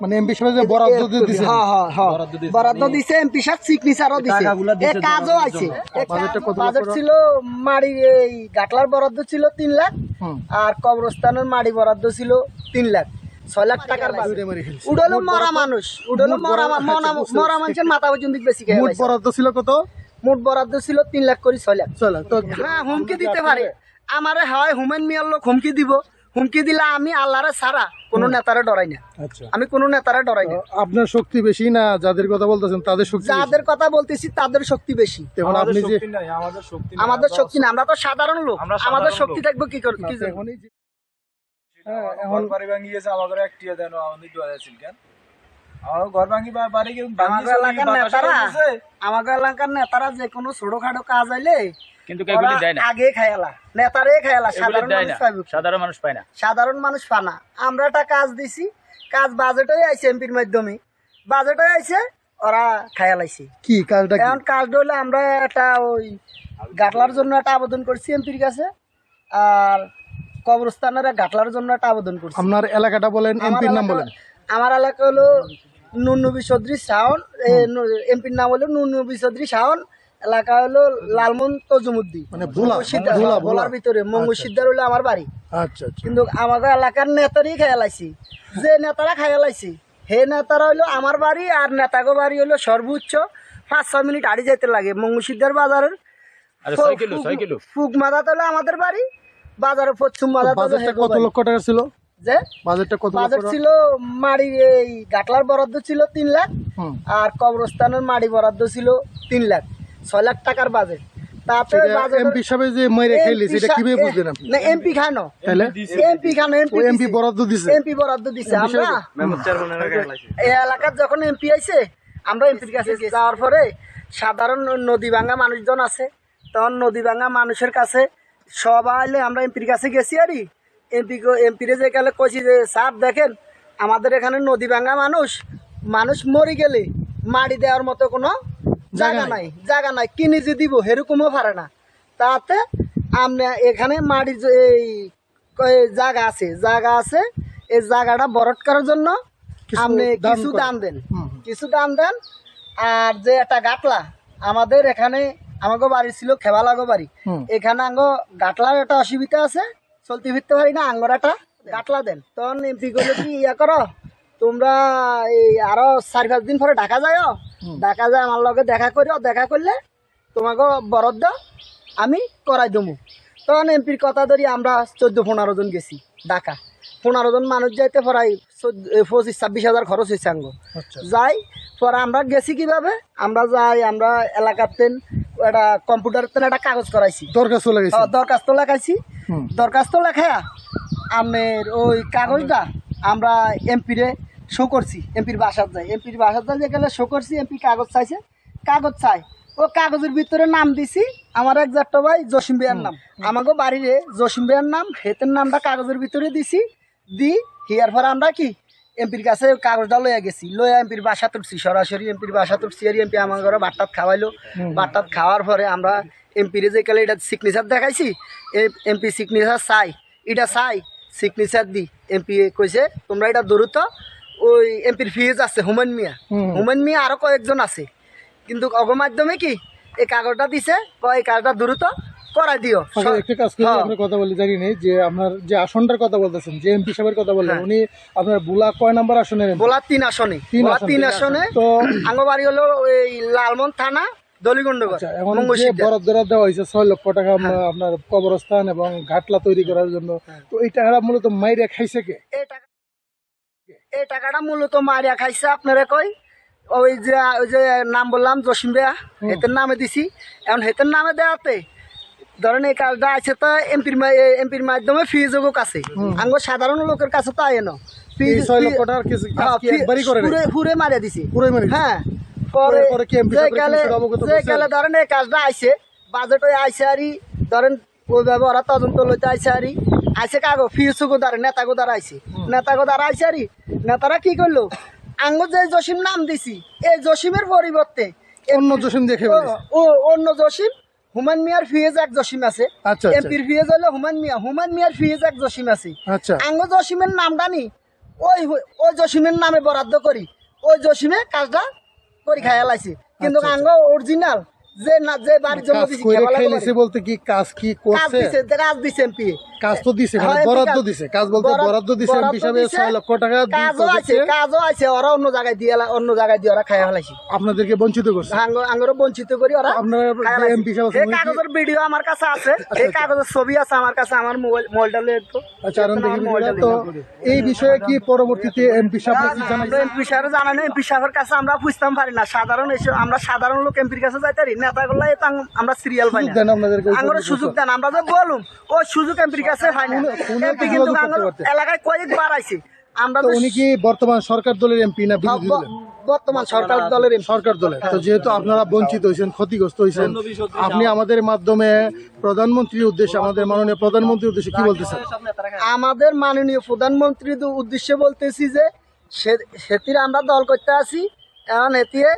মানে এমপি সাহেব বরাদ্দ দিয়ে দিছে। হ্যাঁ হ্যাঁ হ্যাঁ। বরাদ্দ দিছে এমপি সাহেব সিগনেচারও দিছে। এ কাজও আছে বাজেট ছিল মাড়ি এই গাটলার বরাদ্দ ছিল তিন লাখ আর কবরস্থানের মাড়ি বরাদ্দ ছিল তিন লাখ ছয় লাখ টাকার উডলো মরা মানুষ উডলো মরা মরা মরা মানুষের মাথা পর্যন্ত বেশি মোট বরাদ্দ ছিল কত? মোট বরাদ্দ ছিল তিন লাখ করে ছয় লাখ। চলো তো হ্যাঁ হুমকি দিতে পারে। আমারে হয় হুমেন মিয়ার লোক হুমকি দিব। হুমকি দিলে আমি আল্লাহরে সারা কোনো নেতারে ডরাই না। আচ্ছা। আমি কোনো নেতারে ডরাই না। আপনার শক্তি বেশি না যাদের কথা বলতেছেন তাদের শক্তি? যাদের কথা বলতেছি তাদের শক্তি বেশি। এখন আপনি যে আমাদের শক্তি না আমরা তো সাধারণ লোক। আমাদের শক্তি থাকব কি করে কি? এখন হ্যাঁ, হ্যাঁ, এখন বাড়ি ভাঙিয়েছে আমাদের একটিও দেন আমাদের দু হাজার কেন? ঘর ভাঙি বাড়ি আমাদের এলাকার নেতারা আমাদের এলাকার নেতারা যে কোনো ছোটখাটো কাজ কিন্তু না। আগে খায়ালা নেতারে খায়ালা সাধারণ মানুষ? সাধারণ মানুষ পায় না। সাধারণ মানুষ পানা আমরা একটা কাজ দিছি কাজ বাজেটে আইছে এমপির মাধ্যমে। বাজেটে আইছে ওরা খায়ালাইছে কি কাজটা কি? এখন কাজ হলে আমরা একটা ওই গাটলার জন্য একটা আবেদন করছি এমপির কাছে আর কবরস্থানের গাটলার জন্য একটা আবেদন করছি। আপনার এলাকাটা বলেন এমপির নাম বলেন। আমার এলাকা হলো নুনবী চৌধুরী শাওন এমপির নাম হলো নুনবী চৌধুরী শাওন এলাকা হলো লালমন তজুমুদ্দি। মানে ভোলা সিদ্ধার ভোলা ভোলা ভোলার ভিতরে মঙ্গল সিদ্ধার হলো আমার বাড়ি। আচ্ছা আচ্ছা। কিন্তু আমাদের এলাকার নেতারই খেয়ালাইছি যে নেতারা খেয়ালাইছি হে নেতারা হইল আমার বাড়ি আর নেতাগো বাড়ি হলো সর্বোচ্চ পাঁচ ছয় মিনিট আড়ি যেতে লাগে। বাজারের কিলো ছয় কিলো ফুক মাদাত হলো আমাদের বাড়ি বাজারে পশ্চিম হলো হেগো কত লক্ষ টাকা ছিল? যে বাজেটটা কত বাজেট ছিল মাড়ি এই গাটলার বরাদ্দ ছিল তিন লাখ আর কবরস্থানের মাড়ি বরাদ্দ ছিল তিন লাখ ছয় লাখ টাকার বাজেট। এমপি সাহেব যে মেরে খেলি সেটা কীভাবে বুঝলেন আপনি? না এমপি খানো তাহলে? এমপি খানো এমপি এমপি বরাদ্দ দিছে। এমপি বরাদ্দ দিছে। আমরা এই এলাকার যখন এমপি আইছে আমরা এমপির কাছে যাওয়ার পরে সাধারণ নদী ভাঙা মানুষজন আছে। তখন নদী ভাঙা মানুষের কাছে সবাই আমরা এমপির কাছে গেছি আরই। এমপি এমপিরে যে গেলে কইছি যে স্যার দেখেন আমাদের এখানে নদী ভাঙা মানুষ মানুষ মরে গেলে মাটি দেওয়ার মতো কোনো জায়গা নাই। জায়গা নাই। কি যে দিব? সেরকমও পারে না। তাতে আমরা এখানে মাড়ি এই কয় জায়গা আছে। জায়গা আছে এই জায়গাটা বরট করার জন্য আপনি কিছু দাম দেন। কিছু দাম দেন। আর যে একটা গাটলা আমাদের এখানে আমাকে বাড়ি ছিল খেবালাগো বাড়ি। এখানে আঙ্গ গাটলার একটা অসুবিধা আছে। চলতে ফিরতে পারি না আঙ্গর একটা গাটলা দেন। তখন এমপি করলে কি ইয়া করো তোমরা এই আরও চার পাঁচ দিন পরে ঢাকা যায় ঢাকা যায় আমার লগে দেখা করিও দেখা করলে তোমাকে বরাদ্দ আমি করাই দেবো। তখন এমপির কথা ধরি আমরা চোদ্দ পনেরো জন গেছি ঢাকা। পনেরো জন মানুষ যাইতে পড়াই পঁচিশ ছাব্বিশ হাজার খরচ হয়েছে আঙ্গ। আচ্ছা। যাই পরে আমরা গেছি কীভাবে? আমরা যাই আমরা এলাকাতে একটা কম্পিউটার একটা কাগজ করাইছি। দরকার চলে গেছে হ্যাঁ, দরখাস্ত লেখাইছি দরখাস্ত লেখায়া আমের ওই কাগজটা আমরা এমপিরে শো করছি এমপির বাসার যাই এমপির বাসার যাই যে গেলে শো করছি এমপি কাগজ চাইছে কাগজ চাই ও কাগজের ভিতরে নাম দিছি আমার এক জাট্ট ভাই জসিম ভাইয়ের নাম। আমাকে বাড়িরে জসিম ভাইয়ের নাম হেতের নামটা কাগজের ভিতরে দিছি দি হিয়ার পর আমরা কি? এমপির কাছে কাগজটা লইয়া গেছি। লইয়া এমপির বাসা তুলছি সরাসরি এমপির বাসা তুলছি আর এমপি আমার ঘরে বাট্টাত খাওয়াইলো। বাট্টাত খাওয়ার পরে আমরা এমপিরে যে কালে এটা সিগনেচার দেখাইছি এমপি সিগনেচার চাই এটা চাই সিগনেচার দি। এমপি কইছে তোমরা এটা দ্রুত ওই এমপির ফিজ আছে হুমায়ুন মিয়া। হুম। হুমায়ুন মিয়া আরও কয়েকজন আছে। কিন্তু অগমাধ্যমে কি এই কাগজটা দিছে কয় এই কাগজটা দ্রুত করাই দিও আচ্ছা, একটা কাজ করে হ্যাঁ। আপনার কথা বলি জানি যে আপনার যে আসনটার কথা বলতেছেন যে এমপি সাহেবের কথা বললেন হ্যাঁ। উনি আপনার বুলা কয় নাম্বার আসনের MP? বলা তিন আসনে তিন আসনে। তো আঙ্গবাড়ি হলো এই লালমন থানা আচ্ছা, দেওয়া হয়েছে ছয় লক্ষ টাকা হ্যাঁ। আপনার কবরস্থান এবং ঘাটলা তৈরি করার জন্য তো এই টাকাটা মূলত মাইরে খাইছে কে এই টাকা এই টাকাটা মূলত মারিয়া খাইছে আপনারা কই ওই যে ওই যে নাম বললাম জসিম বেয়া হেতের নামে দিছি এখন হেতের নামে দেওয়াতে ধরেন এই কাজটা আছে তো এমপির এমপির মাধ্যমে ফিজও কাছে। আঙ্গ সাধারণ লোকের কাছে তো আয় না? পুরে মারিয়া দিছি। হ্যাঁ। পরে পরে কি MP যে সাহেবের গেলে কিছু অবগত যে করছেন? গেলে ধরেন এই কাজটা আইছে বাজেট হয়ে আইছে আরি ধরেন ওইভাবে ওরা তদন্ত লইতে আইছে আরি আইছে কাগো ফিউসুকো দ্বারা নেতাগো দ্বারা আইছে। নেতাগো দ্বারা আইছে আরি নেতারা কি করল? আঙ্গ যে জসিম নাম দিছি এই জসিমের পরিবর্তে অন্য জসিম দেখে ও অন্য জসিম হুমান মিয়ার ফিয়েজ এক জসিম আছে আচ্ছা, আচ্ছা। এমপির ফিয়েজ হলো হুমান মিয়া হুমান মিয়ার ফিয়েজ এক জসিম আছে। আচ্ছা। আঙ্গ জসিমের নাম জানি ওই ওই জসিমের নামে বরাদ্দ করি ওই জসিমে কাজটা করি খাইয়া লাইছি কিন্তু আঙ্গ অরিজিনাল যে না যে বাড়ির জন্য দিছি বলতে কি কাজ কি কাজ করছে? দিছে কাজ দিছে এমপি। কাজ তো দিছে মানে হ্যাঁ, বরাদ্দ দিছে কাজ বলতে বরাদ্দ দিছে এমপি হিসাবে ছয় লক্ষ টাকা কাজও আছে কাজও আছে ওরা অন্য জায়গায় দিয়ে অন্য জায়গায় দিয়ে ওরা ফেলাইছি। আপনাদেরকে বঞ্চিত করছে। আঙ্গরও বঞ্চিত করি ওরা। আপনারা সাহেব এই কাগজের ভিডিও আমার কাছে আছে। এই কাগজের ছবি আছে আমার কাছে আমার মোবাইল মোবাইলটা লিয়ে একটু। আচ্ছা আনন্দ তো এই বিষয়ে কি পরবর্তীতে এমপি সাহেব কি জানাইছে? এমপি সাহেব জানানো এমপি সাহেবের কাছে আমরা বুঝতাম পারি না। সাধারণ আমরা সাধারণ লোক এমপির কাছে যাইতে পারি নেতাগুলো এই আমরা সিরিয়াল পাই সুযোগ না দেন আপনাদেরকে ওই আঙ্গুর পর্যন্ত সুযোগ দেন আমরা যে বলুম ও সুযোগ এমপির কাছে পাই না। উনি- উনি এমপি কিন্তু যোগাযোগ করতে আঙ্গুর পারতেন। এলাকায় কয়েকবার আইছে। আমরা উনি কি বর্তমান সরকার দলের এমপি না বিরোধী ব- দলের? বর্তমান সরকার দলের সরকার দলের। তো যেহেতু আপনারা বঞ্চিত হয়েছেন ক্ষতিগ্রস্ত হয়েছেন আপনি আমাদের মাধ্যমে প্রধানমন্ত্রীর উদ্দেশ্যে আমাদের মাননীয় প্রধানমন্ত্রীর উদ্দেশ্যে কি বলতেছেন? আমাদের মাননীয় প্রধানমন্ত্রীর উদ্দেশ্যে বলতেছি যে সেটির আমরা দল করতে আছি। এখন এটিয়ে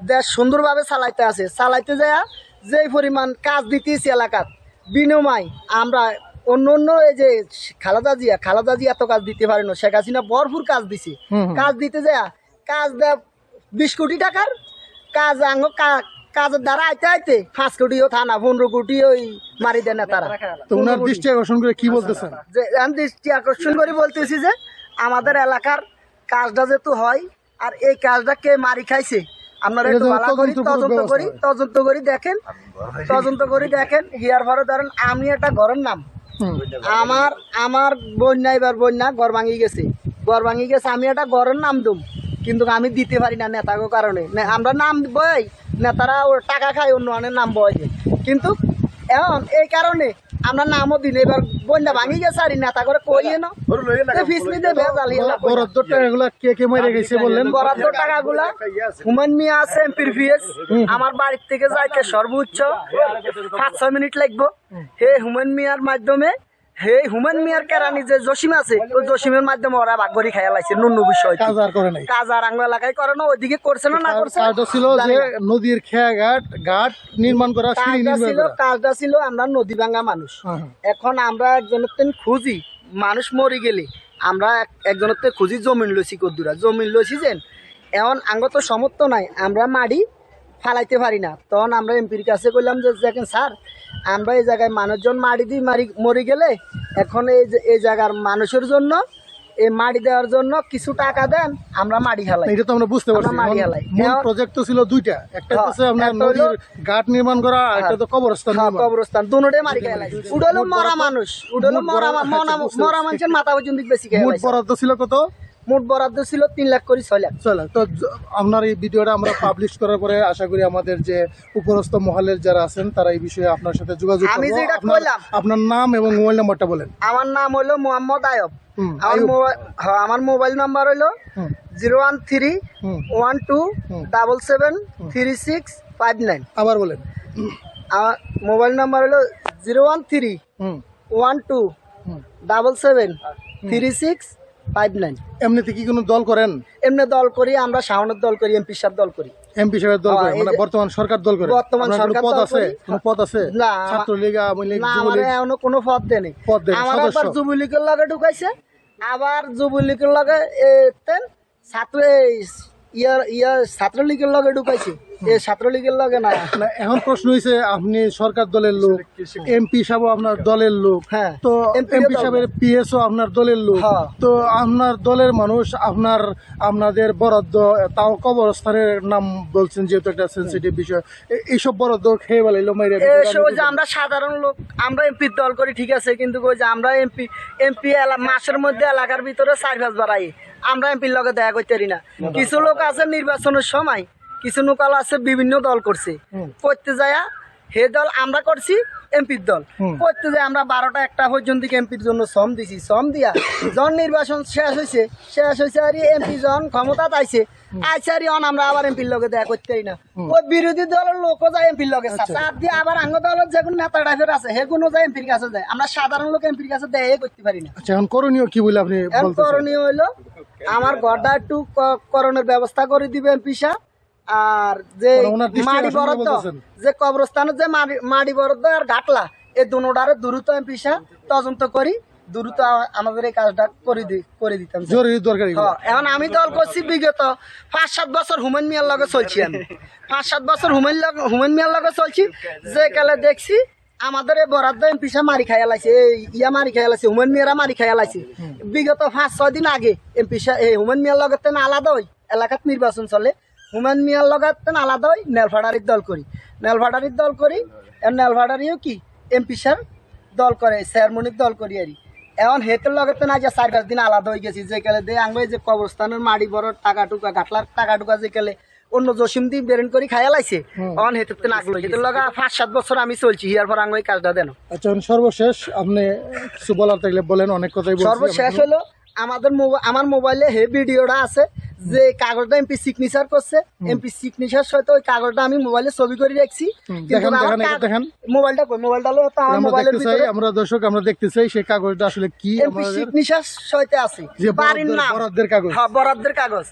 দেশ সুন্দরভাবে চালাইতে আছে। চালাইতে যায় যেই পরিমাণ কাজ দিতেছি এলাকার বিনিময় আমরা অন্য অন্য এই যে খালাদা জিয়া খালাদা জিয়া এত কাজ দিতে পারে না শেখ হাসিনা ভরপুর কাজ দিছে। কাজ দিতে যায় কাজ দেয় বিশ কোটি টাকার কাজ আঙ্গ কাজের দ্বারা আইতে আইতে পাঁচ কোটিও থানা পনেরো কোটি ওই মারি দেয় না তারা তো ওনার দৃষ্টি আকর্ষণ করে কি বলতেছেন? যে আমি দৃষ্টি আকর্ষণ করে বলতেছি যে আমাদের এলাকার কাজটা যেহেতু হয় আর এই কাজটা কে মারি খাইছে? আপনারা একটু ভালো করি তদন্ত করে তদন্ত ব্যবস্থা করি তদন্ত করি দেখেন তদন্ত করি দেখেন হিয়ার পরে ধরেন আমি একটা ঘরের নাম। আমার আমার বন্যা এবার বন্যা ঘর ভাঙি গেছে। ঘর ভাঙি গেছে আমি একটা ঘরের নাম দুম। কিন্তু আমি দিতে পারি না নেতাকে কারণে। আমরা নাম বই নেতারা টাকা খায় অন্য অনেক নাম বয় কিন্তু এখন এই কারণে আমরা নামও দিন এবার বন্যা ভাঙি গেছে আর নেতা করে কইয়ে না বরাদ্দ টাকাগুলো কে কে মরে গেছে বললেন বরাদ্দ টাকাগুলা হুমান মিয়া আছে এমপির পিএস আমার বাড়ির থেকে যাইতে সর্বোচ্চ পাঁচ ছয় মিনিট লাগবো হে হুমান মিয়ার মাধ্যমে হে হুমান মিয়ার কেরানি যে জসিম আছে ওই জসিমের মাধ্যমে ওরা ভাগরি খাইয়া লাইছে নুন বিষয় কাজ আর করে নাই। কাজ আর এলাকায় করে না ওইদিকে করছে না না করছে কাজটা ছিল যে নদীর খেয়া ঘাট ঘাট নির্মাণ করা সিঁড়ি কাজটা নির্মাণ ছিল করা। কাজটা ছিল আমরা নদী ভাঙ্গা মানুষ। হ্যাঁ, হ্যাঁ। এখন আমরা একজনের তেন খুঁজি মানুষ মরে গেলে। আমরা এক- একজনের তে খুঁজি জমিন লইছি কদ্দুরা। জমিন লইছি যেন এখন আঙ্গ তো সমর্থ নাই। আমরা মাড়ি ফালাইতে পারি না। তখন আমরা এমপির কাছে কইলাম যে দেখেন স্যার আমরা এই জায়গায় মানুষজন মাড়ি দিই মারি মরে গেলে এখন এই যে এই জায়গার মানুষের জন্য এই মাড়ি দেওয়ার জন্য কিছু টাকা দেন আমরা মাড়ি খেলাই এটা তো আমরা বুঝতে পারছি। মাড়ি হালাই। মূল প্রজেক্ট তো ছিল দুইটা। একটা হ্যাঁ, হচ্ছে আপনার নদীর ঘাট নির্মাণ করা একটা তো কবরস্থান হ্যাঁ, নির্মাণ। কবরস্থান। দুটোটাই মারি খেলাই উডলো মরা মানুষ। উডলো মরা মরা মানুষের মাথা পর্যন্ত বেশি খেয়ে মোট বরাদ্দ ছিল কত? মোট বরাদ্দ ছিল তিন লাখ করে ছয় লাখ। চলে তো আপনার এই ভিডিওটা আমরা পাবলিশ করার পরে আশা করি আমাদের যে উপরস্থ মহলের যারা আছেন তারা এই বিষয়ে আপনার সাথে যোগাযোগ আমি যেটা আপনার- কইলাম। আপনার নাম এবং মোবাইল নাম্বারটা বলেন। আমার নাম হলো মোহাম্মদ আয়ব। হুম, আমার মোবাইল হ্যাঁ, আমার মোবাইল নাম্বার হলো zero one three one two double seven three six five nine. আবার বলেন। আমার মোবাইল নাম্বার হলো zero one three one two double seven three six nine এমনিতে কি কোনো দল করেন? এমনি দল করি আমরা শাওনের দল করি এমপি সাহেব দল করি। এমপি সাহেবের দল হ্যাঁ, করেন? মানে বর্তমান সরকার দল করে বর্তমান সরকার পদ আছে? কোনো পদ আছে? না, আমার- ছাত্রলীগ আওয়ামী লীগ যুবলীগ? এখনও কোনো পদ পদ আমার। একবার যুবলীগের লগে ঢুকাইছে। আবার যুবলীগের লগে তেন ছাত্র ইয়ার ইয়ার ছাত্রলীগের লগে ঢুকাইছে। এ ছাত্রলীগের লগে না? এখন প্রশ্ন হয়েছে আপনি সরকার দলের লোক এমপি সাহেব আপনার দলের লোক হ্যাঁ, তো এমপি সাহেবের পিএসও আপনার দলের লোক হ্যাঁ। তো আপনার দলের মানুষ আপনার আপনাদের বরাদ্দ তাও কবরস্থানের নাম বলছেন যেহেতু একটা সেন্সিটিভ বিষয় এইসব বরাদ্দ খেয়ে বেলাইলো মাইরে আমরা সাধারণ লোক আমরা এমপির দল করি ঠিক আছে কিন্তু ওই যে আমরা এমপি এমপি মাসের মধ্যে এলাকার ভিতরে চার পাঁচ বার আই আমরা এমপির লগে দেখা করতে পারি না। কিছু লোক আছে নির্বাচনের সময় কিছু লোক আছে বিভিন্ন দল করছে। করতে যায় হে দল আমরা করছি এমপির দল। করতে যায় আমরা বারোটা একটা পর্যন্ত এমপির জন্য সম দিছি। সম দিয়া যখন নির্বাচন শেষ হয়েছে শেষ হয়েছে আর এমপি জন ক্ষমতা আইসে আর অন আমরা আবার এমপির লগে দেখা করতে না। ওই বিরোধী দলের লোকও যায় এমপির লগে চাপ দিয়ে আবার আঙ্গ দলের যে কোনো নেতা টাইপের আছে হে কোনো যায় এমপির কাছে যায়। আমরা সাধারণ লোক এমপির কাছে দেয় করতে পারি না। আচ্ছা এখন করণীয় কি বলে আপনি করণীয় হইল আমার ঘরটা একটু করণের ব্যবস্থা করে দিবে এমপি সাহেব। আর যে মাড়ি বরাদ্দ যে কবরস্থানের যে মাড়ি- বরাদ্দ আর ঘাটলা এই দুটারে দ্রুত এমপি সাহেব তদন্ত করি দ্রুত আমাদের এই কাজটা করে দি করে দিতাম জরুরি দরকারি এখন আমি দল করছি বিগত পাঁচ সাত বছর হুমেন মিয়ার লগে চলছি আমি। পাঁচ সাত বছর হুমেন লগ- হুমেন মিয়ার লগে চলছি যে কালে দেখছি আমাদের এই বরাদ্দ এম পিসা মারি খাইয়া লাইছে এই ইয়া মারি খাইয়া লাইছে হুমেন মিয়ারা মারি খাইয়া লাইছে। বিগত পাঁচ ছয় দিন আগে এম পিসা এই হুমেন মিয়ার লগে আলাদা ওই এলাকাত নির্বাচন চলে হুমেন মিয়ার লগে তেন আলাদা হই নেলফাডারির দল করি। নেলফাডারির দল করি আর নেলফাডারিও কি এম স্যার দল করে চেয়ারমনির দল করি আর এখন হেতের লগে তো না যে চার পাঁচ দিন আলাদা হয়ে গেছি যে কালে দে আঙ্গ যে কবরস্থানের মাড়ি বড় টাকা টুকা গাটলার টাকা টুকা যে কালে অন্য জসিম দি বেরেন করে খাইয়া লাইছে। অন হেতের তো নাগলো হেতের লগে পাঁচ সাত বছর আমি চলছি হিয়ার পর এই কাজটা দেন। আচ্ছা সর্বশেষ আপনি কিছু বলার থাকলে বলেন অনেক কথাই সর্বশেষ হলো আমাদের আমার মোবাইলে হে ভিডিওটা আছে যে কাগজটা এমপি সিগনেচার করছে। এমপি সিগনেচার সাথে ওই কাগজটা আমি মোবাইলে ছবি করে রাখছি। দেখান। মোবাইলটা কই? মোবাইলটা হলো তো আমার মোবাইলের ভিতরে। আমরা দর্শক আমরা দেখতে চাই সেই কাগজটা আসলে কি এমপি সিগনেচার সইতে আছে। যে বাড়ির নাম। বরাদ্দের কাগজ। হ্যাঁ বরাদ্দের কাগজ।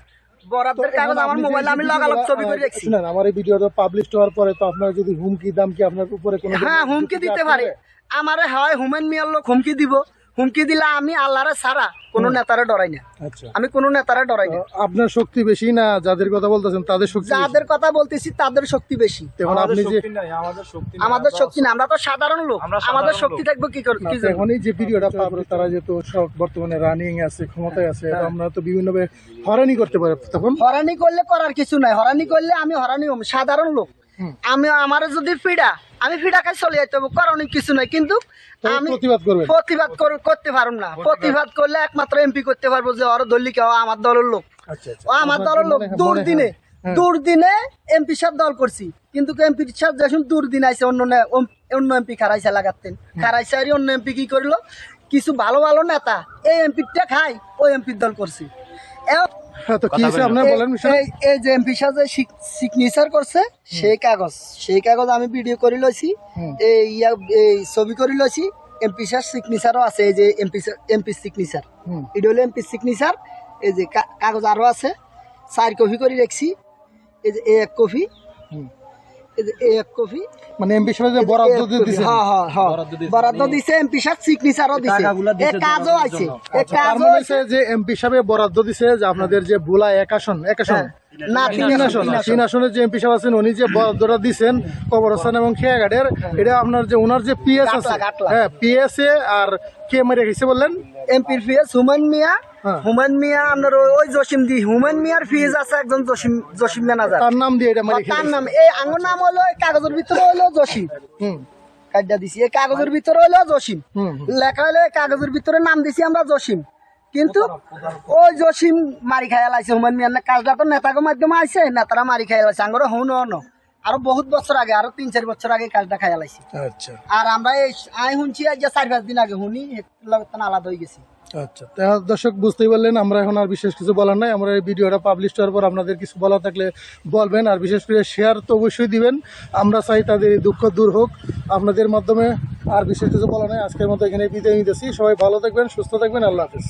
বরাদ্দের কাগজ আমার মোবাইলে আমি লাগালাগ ছবি করে রাখছি। শুনেন আমার এই ভিডিওটা পাবলিশ হওয়ার পরে তো আপনার যদি হুমকি দাম কি আপনার উপরে কোনো হ্যাঁ হুমকি দিতে পারে। আমারে হয় হুমেন মিয়ার লোক হুমকি দিব। হুমকি দিলে আমি আল্লাহরে ছাড়া কোনো নেতারে ডরাই না। আচ্ছা। আমি কোনো নেতারে ডরাই না। আপনার শক্তি বেশি না যাদের কথা বলতেছেন তাদের শক্তি? যাদের কথা বলতেছি তাদের শক্তি বেশি। এখন আমাদের আপনি যে শক্তি আমাদের শক্তি আমরা না আমরা তো সাধারণ লোক। আমাদের শক্তি থাকব কি করে কি এখন এই যে ভিডিওটা পাবো তারা যেহেতু সব বর্তমানে রানিং আছে ক্ষমতায় আছে হ্যাঁ। আমরা তো বিভিন্ন ভাবে হরানি করতে পারে। তখন হরানি করলে করার কিছু নাই। হরানি করলে আমি হরানি হম সাধারণ লোক। আমি আমার যদি ফিডা আমি ফিডা খাই চলে যেতে হবে করণীয় কিছু নাই। কিন্তু আমি প্রতিবাদ করতে পারুম না। প্রতিবাদ? করলে একমাত্র এমপি করতে পারব যে ওর দলীয় কেউ আমার দলের লোক। ও আমার দলের লোক। হয়- দূর দিনে হ্যাঁ। দূর দিনে এমপি সাহেব দল করছি। কিন্তু এমপি সাহেব যখন দূর দিন আইসে অন্য অন্য এমপি খারাইছে লাগাতেন। খারাইছে আর অন্য এমপি কি করল? কিছু ভালো ভালো নেতা এই এমপিটা খাই ওই এমপির দল করছি। হ্যাঁ তো কি হয়েছে? আপনার বলেন এই- এই যে এমপি সাহেব যে সিগনেচার করছে সেই কাগজ সেই কাগজ আমি ভিডিও করে লইছি। এই ইয়া এই ছবি করে লইছি। এমপি সাহেব সিগনেচারও আছে এই যে এমপি এমপি সিগনেচার হুম। এটা হলো এমপি সিগনেচার এই যে কা- কাগজ আরও আছে। চার কপি করে রাখছি। এই যে এক কপি। হুম। এই যে এক কপি। মানে এমপি সাহেব যে বরাদ্দ দিয়ে দিয়েছেন হ্যাঁ হ্যাঁ হ্যাঁ। বরাদ্দ দিছে এমপি সাহেব সিগনেচারও দিছে। এ কাজও আছে এ আচ্ছা, কাজও মানে আছে। যে এমপি সাহেব বরাদ্দ দিছে যে আপনাদের যে বুলা এক আসন এক আসন। না তিন তিন আসন, আসন তিন আসনের যে এমপি সাহেব আছেন উনি যে বরাদ্দটা দিছেন কবরস্থান এবং খেয়াঘাটের এটা আপনার যে ওনার যে পিএস আছে। হ্যাঁ পিএস এ আর কে মেরে গেছে বললেন? এমপির মিয়া। হ্যাঁ। হুমায়ুন মিয়া আপনার ওই- জসিম দি মিয়ার ফিজ আছে একজন জসিম জসিম ম্যানেজার। তার নাম দিয়ে এটা মেরে তার নাম এই আঙ্গুর নাম হলো কাগজের ভিতরে হলো জসিম, হুম, কাজটা দিছি। এই কাগজের ভিতরে হইল জসিম। লেখা হইলে কাগজের ভিতরে নাম দিছি আমরা জসিম। কিন্তু ওই জসিম মারি খাইয়া লাইছে হুমান মিয়ার। কাজটা তো নেতাকে মাধ্যমে আইছে, নেতারা মারি খাইয়া লাইছে। আঙ্গরে হন। আরও বহুত বছর আগে আরও তিন চার বছর আগে কাজটা খাইয়া লাইছে। আচ্ছা। আর আমরা এই আই শুনছি আজ যে চার পাঁচ দিন আগে শুনি আলাদা হয়ে গেছি। আচ্ছা। দর্শক বুঝতেই পারলেন আমরা এখন আর বিশেষ কিছু বলার নাই। আমরা এই ভিডিওটা পাবলিশ হওয়ার পর আপনাদের কিছু বলা থাকলে বলবেন আর বিশেষ করে শেয়ার তো অবশ্যই দিবেন। আমরা চাই তাদের দুঃখ দূর হোক। আপনাদের মাধ্যমে আর বিশেষ কিছু বলা নাই। আজকের মতো এখানে বিদায় নিতেছি। সবাই ভালো থাকবেন সুস্থ থাকবেন। আল্লাহ হাফিজ।